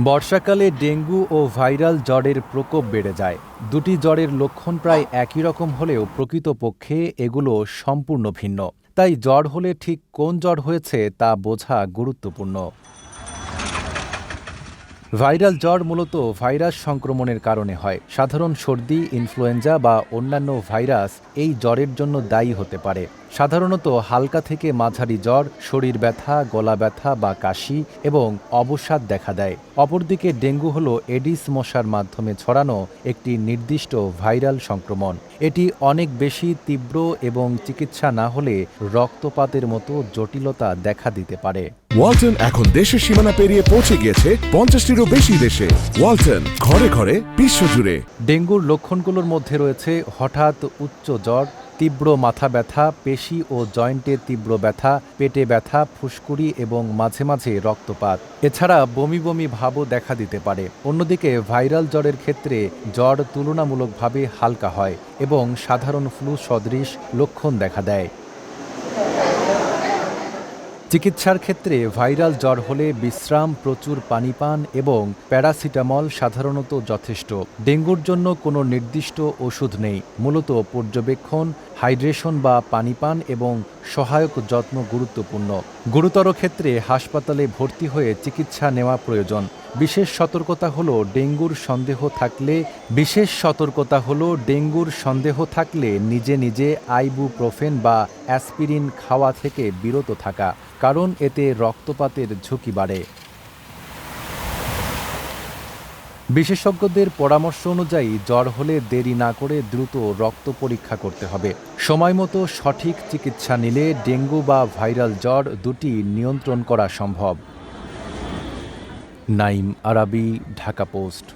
বর্ষাকালে ডেঙ্গু ও ভাইরাল জ্বরের প্রকোপ বেড়ে যায়। দুটি জ্বরের লক্ষণ প্রায় একই রকম হলেও প্রকৃতপক্ষে এগুলো সম্পূর্ণ ভিন্ন। তাই জ্বর হলে ঠিক কোন জ্বর হয়েছে তা বোঝা গুরুত্বপূর্ণ। ভাইরাল জ্বর মূলত ভাইরাস সংক্রমণের কারণে হয়। সাধারণ সর্দি, ইনফ্লুয়েঞ্জা বা অন্যান্য ভাইরাস এই জ্বরের জন্য দায়ী হতে পারে। সাধারণত হালকা থেকে মাঝারি জ্বর শরীর ব্যথা গলা ব্যথা বা কাশি এবং অবসাদ দেখা দেয়। অপরদিকে ডেঙ্গু হল এডিস মশার মাধ্যমে ছড়ানো একটি নির্দিষ্ট ভাইরাল সংক্রমণ। এটি অনেক বেশি তীব্র এবং চিকিৎসা না হলে রক্তপাতের মতো জটিলতা দেখা দিতে পারে। ওয়ালটন এখন দেশের সীমানা পেরিয়ে পৌঁছে গিয়েছে পঞ্চাশটিরও বেশি দেশে। ওয়ালটন ঘরে ঘরে বিশ্বজুড়ে ডেঙ্গুর লক্ষণগুলোর মধ্যে রয়েছে হঠাৎ উচ্চ জ্বর তীব্র মাথা ব্যথা, পেশি ও জয়েন্টে তীব্র ব্যথা, পেটে ব্যথা, ফুসকুড়ি এবং মাঝে মাঝে রক্তপাত। এছাড়া বমি বমি ভাবও দেখা দিতে পারে। অন্যদিকে ভাইরাল জ্বরের ক্ষেত্রে জ্বর তুলনামূলকভাবে হালকা হয় এবং সাধারণ ফ্লু সদৃশ লক্ষণ দেখা দেয়। চিকিৎসার ক্ষেত্রে ভাইরাল জ্বর হলে বিশ্রাম, প্রচুর পানি পান এবং প্যারাসিটামল সাধারণত যথেষ্ট। ডেঙ্গুর জন্য কোনো নির্দিষ্ট ওষুধ নেই। মূলত পর্যবেক্ষণ হাইড্রেশন বা পানি পান এবং সহায়ক যত্ন গুরুত্বপূর্ণ। গুরুতর ক্ষেত্রে হাসপাতালে ভর্তি হয়ে চিকিৎসা নেওয়া প্রয়োজন। বিশেষ সতর্কতা হলো ডেঙ্গুর সন্দেহ থাকলে, বিশেষ সতর্কতা হলো ডেঙ্গুর সন্দেহ থাকলে নিজে নিজে আইবুপ্রোফেন বা অ্যাসপিরিন খাওয়া থেকে বিরত থাকা, কারণ এতে রক্তপাতের ঝুঁকি বাড়ে। বিশেষজ্ঞদের পরামর্শ অনুযায়ী জ্বর হলে দেরি না করে দ্রুত রক্ত পরীক্ষা করতে হবে। সময় মতো সঠিক চিকিৎসা নিলে ডেঙ্গু বা ভাইরাল জ্বর দুটি নিয়ন্ত্রণ করা সম্ভব। নাইম আরাবি, ঢাকা পোস্ট।